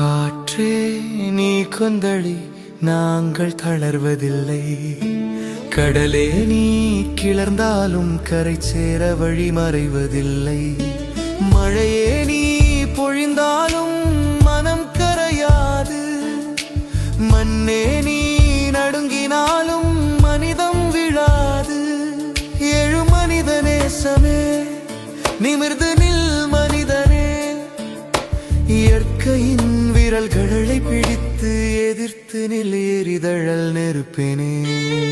காற்றே நீ கொந்தளி நாங்கள் தளர்வதில்லை. கடலே நீ கிளர்ந்தாலும் கரை சேர வழி மறைவதில்லை. மழையே நீ பொழிந்தாலும் மனம் கரையாது. மண்ணே நீ நடுங்கினாலும் மனிதம் விழாது. எழு மனித நேசமே நிமிர்ந்து நில் மனிதனே. இயற்கையின் விரல்களை பிடித்து எதிர்த்து நில் எரிதழல் நெருப்பினேன்